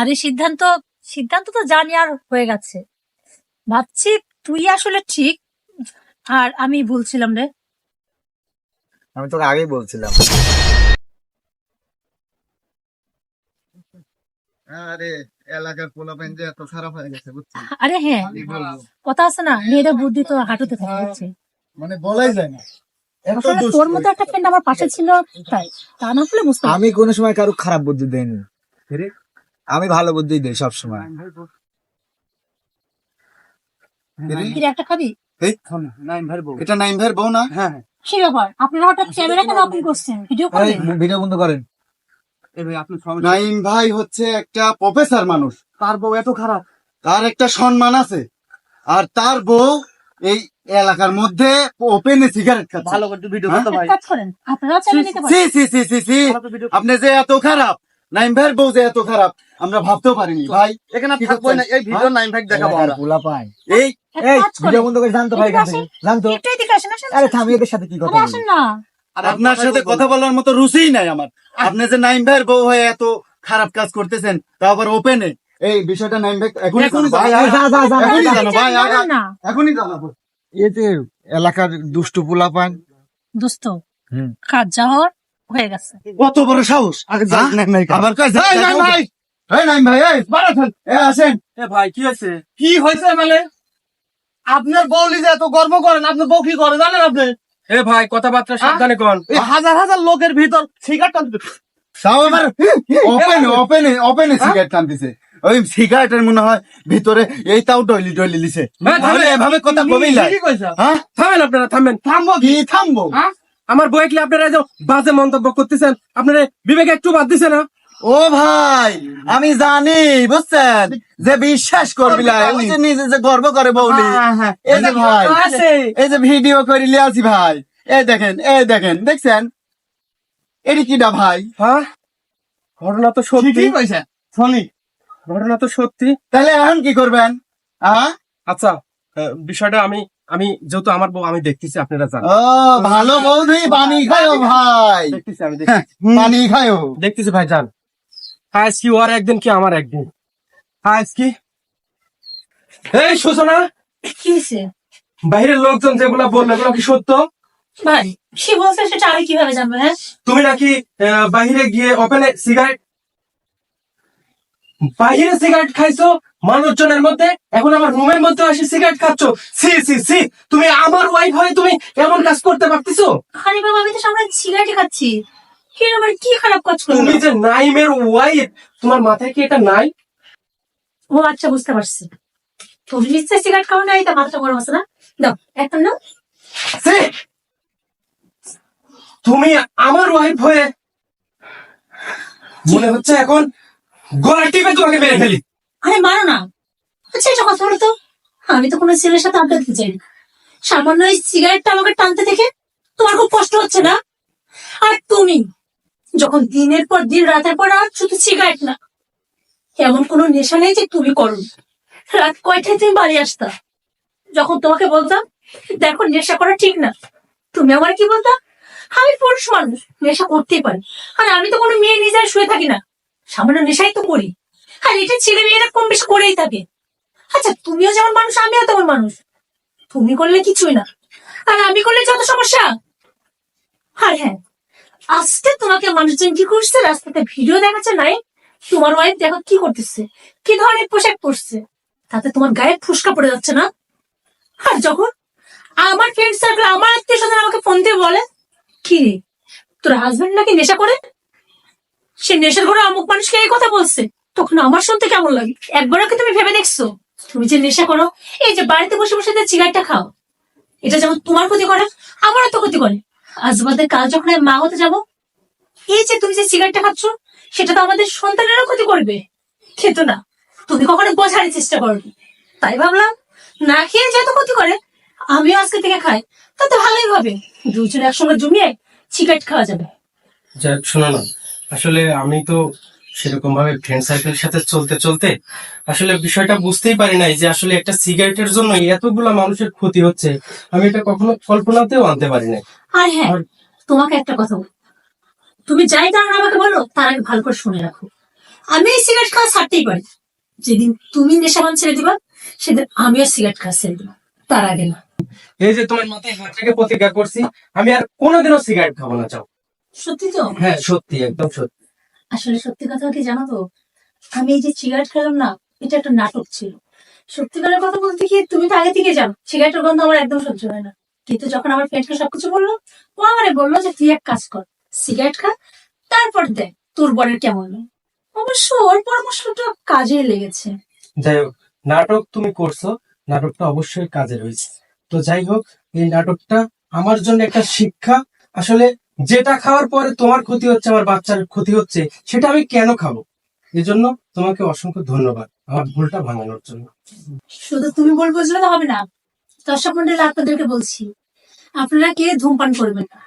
আরে সিদ্ধান্ত সিদ্ধান্ত তো জানি আর হয়ে গেছে। ভাবছি তুই আসলে ঠিক আর আমি ভুলছিলাম রে। আমি তোকে আগেই বলছিলাম। আরে এলাকার পোলাপাইন যে এত খারাপ হয়ে গেছে বুঝছিস? আরে হ্যাঁ কথা আছে না মেয়েদের বুদ্ধি তো হাঁটুতে থাকে মানে বলাই যায় না। তোর মতো একটা ফ্রেন্ড আমার পাশে ছিল তাই। তা না হলে বুঝতে আমি কোনো সময় কারও খারাপ বুদ্ধি দেইনি। আমি ভালো বুদ্ধি দিই সব সময় একটা খাবি? এটা নাইম ভাইয়ের বউ না? হ্যাঁ। কি ব্যাপার আপনারা হঠাৎ ক্যামেরা কেন ওপেন করছেন? ভিডিও করবেন ভিডিও বন্ধ করেন। এই ভাই আপনার সমস্যা নাইম ভাই হচ্ছে একটা প্রফেসর মানুষ। তার বউ এত খারাপ। তার একটা সম্মান আছে। আর তার বউ এই এলাকার মধ্যে ওপেনে সিগারেট খাচ্ছে। ভালো করে ভিডিও হ্যাঁ? করতে ভাই। এক কাজ করেন আপনারাও চ্যানেল নিতে পারেন। সি সি সি সি সি। ভালো করে video- আপনি যে এত খারাপ নাইম ভাইয়ের বউ যে এত খারাপ আমরা ভাবতেও পারিনি। ভাই এখানে থাকব না এই ভিডিও নাইন ভাই দেখাবো এলাকার আমরা। পোলাপাইন এই এই ভিডিও বন্ধ করে জানতো ভাই থেকে। জানতো? একটু এদিকে আসেন আসেন আরে থামি এদের সাথে কি কথা বলি আসেন না। আরে আপনার সাথে কথা বলার মতো রুচিই নাই আমার। আপনি যে নাইম ভাইয়ের বউ হয়ে এত খারাপ কাজ করতেছেন তা আবার ওপেনে এই বিষয়টা নাইম ভাই এখনই ভাই, যা, যা, যা, যা, এখনই জানো ভাই না, এখনই জানাব। যে এলাকার দুষ্টু পোলাপাইন দোস্ত হুম। কাজ যা হওয়ার হয়ে গেছে। কত বড় সাহস? হ্যাঁ? আবার কয় ভাই ভাই কি হয়েছে? কি হয়েছে মানে? আপনার বউলি যে এত গর্ব করেন আপনার বউ কি করে জানেন আপনি? এ ভাই কথাবার্তা সাবধানে কোন। হাজার হাজার লোকের ভিতর সিগারেট ওপেনে ওপেনে ওপেনে সিগারেট টানতেছে। ওই সিগারেটের মনে হয় ভিতরে এই তাও ডইলি ডইলি লিছে হ্যাঁ। এভাবে কথা হ্যাঁ? থামেন আপনারা থামেন। থামবো কি থামবো? হ্যাঁ? আমার বই কি আপনারা যে বাজে মন্তব্য করতেছেন? আপনারা বিবেক একটু বাদ দিছে না? ও ভাই আমি জানি বুঝছেন? যে বিশ্বাস করবি নিজে যে গর্ব করে বউলি এই যে ভাই এই যে ভিডিও করে লিয়াছি ভাই। এই দেখেন এই দেখেন দেখছেন? এটি কিটা ভাই? হ্যাঁ? ঘটনা তো সত্যি। শুনি। ঘটনা তো সত্যি। তাহলে এখন কি করবেন? হ্যাঁ আচ্ছা বিষয়টা আমি আমি যেহেতু আমার বউ আমি দেখতেছি আপনারা জানেন। ভালো বৌদি পানি খায়ো ভাই। দেখতেছি আমি দেখতেছি। পানি খায়ো। দেখতেছি ভাই যান আজ কি ওর একদিন কি আমার একদিন? আজ কি এই সূচনা কি হয়েছে বাইরের লোকজন যেগুলা বলল এগুলো কি সত্য? ভাই কি বলছে সেটা আমি কীভাবে জানব হ্যাঁ? তুমি নাকি আহ, বাইরে গিয়ে ওপেনে সিগারেট বাইরে সিগারেট খাইছো? মানুষজনের মধ্যে এখন আমার রুমের মধ্যে আসি সিগারেট খাচ্ছ। সি সি সি তুমি আমার ওয়াইফ হয়ে তুমি এমন কাজ করতে পারতেছো? আরে বাবা আমি তো সামনে সিগারেট খাচ্ছি। কি আবার কি খারাপ কাজ করল? তুমি যে নাইমের ওয়াইফ তোমার মাথায় কি এটা নাই? ও আচ্ছা বুঝতে পারছি। তুমি নিশ্চয় সিগারেট খাও না তা মাথা গরম আছে না? দাও একটা না সে তুমি আমার ওয়াইফ হয়ে মনে হচ্ছে এখন গলা টিপে তোমাকে মেরে ফেলি। আরে, মারো না। আচ্ছা এটা কথা বলো তো। আমি তো কোনো ছেলের সাথে আড্ডা দিতে চাই না। সামান্য এই সিগারেটটা আমাকে টানতে দেখে তোমার খুব কষ্ট হচ্ছে না? আর তুমি, যখন দিনের পর দিন, রাতের পর রাত শুধু সিগারেট না, এমন কোনো নেশা নেই যে তুমি করো রাত কয়টায় তুমি বাড়ি আসতা? যখন তোমাকে বলতাম, দেখো, নেশা করা ঠিক না। তুমি আমার কি বলতা? আমি পুরুষ মানুষ, নেশা করতেই পারি। আর আমি তো কোনো মেয়ে নিজের শুয়ে থাকি না। সামান্য নেশাই তো করি। আর এটা ছেলে মেয়েরা কম বেশি করেই থাকে। আচ্ছা তুমিও যেমন মানুষ, আমিও তেমন মানুষ। তুমি করলে কিছুই না। আর আমি করলে যত সমস্যা। আর হ্যাঁ আজকে তোমাকে মানুষজন কি করছে? রাস্তাতে ভিডিও দেখাচ্ছে, নাই? তোমার ওয়াইফ দেখো কি করতেছে, কি ধরনের পোশাক পরছে। তাতে তোমার গায়ে ফুসকা পড়ে যাচ্ছে না? আর যখন আমার ফ্রেন্ড সার্কেল আমার আত্মীয় স্বজন আমাকে ফোন দিয়ে বলে, কি রে, তোর হাজবেন্ড নাকি নেশা করে? সে নেশার ঘরে অমুক মানুষকে এই কথা বলছে। তখন আমার শুনতে কেমন লাগে? একবারও কি তুমি ভেবে দেখছ? তুমি যে নেশা করো, এই যে বাড়িতে বসে বসে যে সিগারেটটা খাও, এটা যেমন তোমার ক্ষতি করে, আমারও তো ক্ষতি করে। আজ বাদে কাল যখন মা হতে যাব, এই যে তুমি যে সিগারেটটা খাচ্ছ, সেটা তো আমাদের সন্তানেরও ক্ষতি করবে। খেতো না। তুমি কখনো বোঝার চেষ্টা করো তাই ভাবলাম, না খেয়ে যেহেতু ক্ষতি করে, আমিও আজকে থেকে খাই। তা তো ভালোই হবে। দুজন একসঙ্গে জমিয়ে সিগারেট খাওয়া যাবে। যাক, শোনো না। আসলে আমি তো সেরকম ভাবে ফ্রেন্ড সার্কেলের সাথে চলতে চলতে আসলে বিষয়টা বুঝতেই পারি নাই যে আসলে একটা সিগারেটের জন্য এতগুলা মানুষের ক্ষতি হচ্ছে আমি এটা কখনো কল্পনাতেও আনতে পারি নাই। আর হ্যাঁ তোমাকে একটা কথা বল। তুমি যাই কারণ আমাকে বলো তার আগে ভালো করে শুনে রাখো। আমি এই সিগারেট খাওয়া ছাড়তেই পারি। যেদিন তুমি নেশাবান ছেড়ে দিবা সেদিন আমিও সিগারেট খাওয়া ছেড়ে দিবা। তার আগে না। এই যে তোমার মাথায় হাত রেখে প্রতিজ্ঞা করছি আমি আর কোনোদিনও সিগারেট খাব না চাও সত্যি তো? হ্যাঁ সত্যি একদম সত্যি। আসলে সত্যি কথা কি জানো তো? আমি এই যে সিগারেট খেলাম না, এটা একটা নাটক ছিল। সত্যিকারের কথা বলতে কি, তুমি তো আগে থেকে জানো সিগারেটের গন্ধ আমার একদম সহ্য হয় না। কিন্তু যখন আমার ফ্রেন্ডকে সবকিছু বলল, ও আমারে বলল যে, তুই এক কাজ কর সিগারেট খা, তারপর দেখ তোর বরের কেমন অবশ্য ওর পরামর্শটা কাজে লেগেছে। যাই হোক, নাটক তুমি করছ, নাটকটা অবশ্যই কাজে রয়েছে। তো যাই হোক, এই নাটকটা আমার জন্য একটা শিক্ষা। আসলে যেটা খাওয়ার পরে তোমার ক্ষতি হচ্ছে, আমার বাচ্চার ক্ষতি হচ্ছে, সেটা আমি কেন খাব? এজন্য তোমাকে অসংখ্য ধন্যবাদ আমার ভুলটা ভাঙানোর জন্য। শুধু তুমি বল বুঝলে তো হবে না। দর্শক মন্ডলী আপনাদেরকে বলছি, আপনারা কে ধূমপান করবেন না?